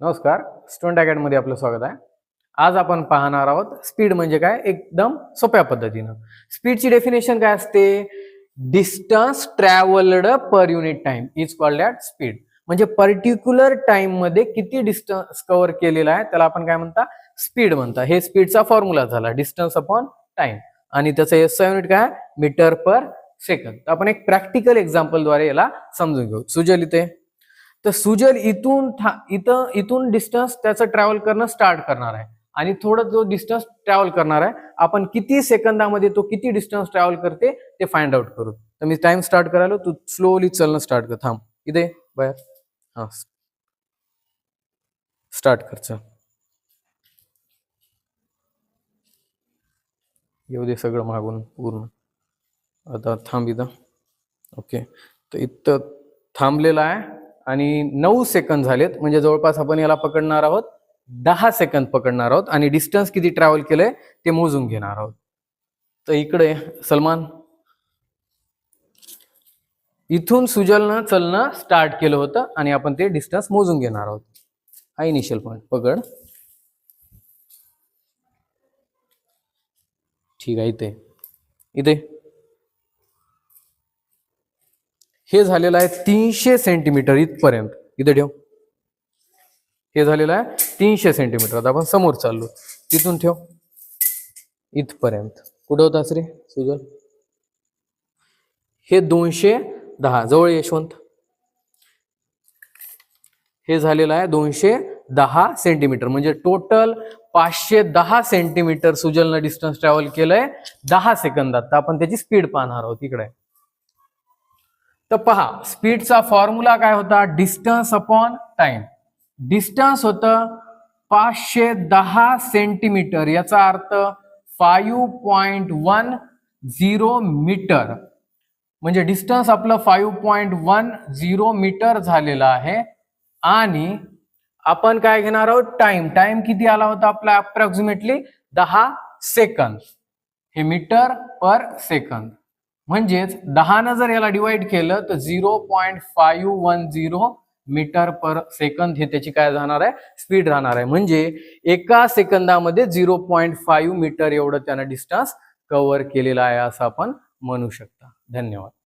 नमस्कार स्टुडंट अकॅडमध्ये आपलं स्वागत आहे. आज आपण पाहणार आहोत स्पीड म्हणजे काय? एकदम सोप्या पद्धतीनं. स्पीडची डेफिनेशन काय असते? Distance travelled per unit time is called at speed म्हणजे पर्टिक्युलर टाइममध्ये किती डिस्टन्स कव्हर केलेला आहे त्याला आपण काय म्हणता? स्पीड म्हणता. हे स्पीडचा फॉर्म्युला झाला डिस्टन्स अपॉन टाइम आणि त्याचं एस युनिट काय? मीटर पर सेकंद आपण एक प्रॅक्टिकल एक्झाम्पलद्वारे याला समजून घेऊ. सुजल इथे तर सुजल इथून इथं इथून डिस्टन्स त्याचं ट्रॅव्हल करणं स्टार्ट करणार आहे. आणि थोडं जो डिस्टन्स ट्रॅव्हल करणार आहे आपण किती सेकंदामध्ये तो किती डिस्टन्स ट्रॅव्हल करते ते फाइंड आउट करू. तर मी टाइम स्टार्ट करायला तू स्लोली चलणं स्टार्ट कर. थांब. इथे बाहेर. हा. स्टार्ट कर चल. येऊ दे सगळं मागून पूर्ण. आता थांब इथं. ओके तर इथं थांबलेलं आहे. आणि नऊ सेकंद झालेत. म्हणजे जवळपास आपण याला पकडणार आहोत. दहा सेकंद पकडणार आहोत. आणि डिस्टन्स किती ट्रॅव्हल केलंय ते मोजून घेणार आहोत. तर इकडे सलमान. इथून सुजलनं चलणं स्टार्ट केलं होतं आणि आपण ते डिस्टन्स मोजून घेणार आहोत. हा इनिशियल पॉईंट पकड. ठीक आहे इथे. इथे. हे झालेलं आहे तीनशे सेंटीमीटर इथपर्यंत. इथे ठेव. हे झालेलं आहे तीनशे सेंटीमीटर. आता आपण समोर चाललो. तिथून ठेव. इथपर्यंत. कुठं होतास रे सुजल? हे दोनशे दहा. जवळ यशवंत. हे झालेलं आहे दोनशे दहा सेंटीमीटर. म्हणजे टोटल पाचशे दहा सेंटीमीटर सुजलनं डिस्टन्स ट्रॅव्हल केलंय दहा सेकंदात. तर आपण त्याची स्पीड पाहणार आहोत. इकडे. तर पहा स्पीडचा फॉर्म्युला काय होता? डिस्टन्स अपॉन टाइम डिस्टन्स होतं पाचशे दहा सेंटीमीटर याचा अर्थ five point one zero metre म्हणजे डिस्टन्स आपलं five point one zero metre झालेलं आहे. आणि आपण काय घेणार आहोत? टाइम टाइम किती आला होता आपला अप्रॉक्सिमेटली दहा सेकंद हे मीटर पर सेकंद म्हणजेच दहानं जर याला डिवाइड केलं तर zero point five one zero metre per second हे त्याची काय राहणार आहे? स्पीड राहणार आहे. म्हणजे एका सेकंदामध्ये झिरो पॉईंट फाईव्ह मीटर एवढं त्यानं डिस्टन्स कव्हर केलेला आहे असं आपण म्हणू शकता. धन्यवाद.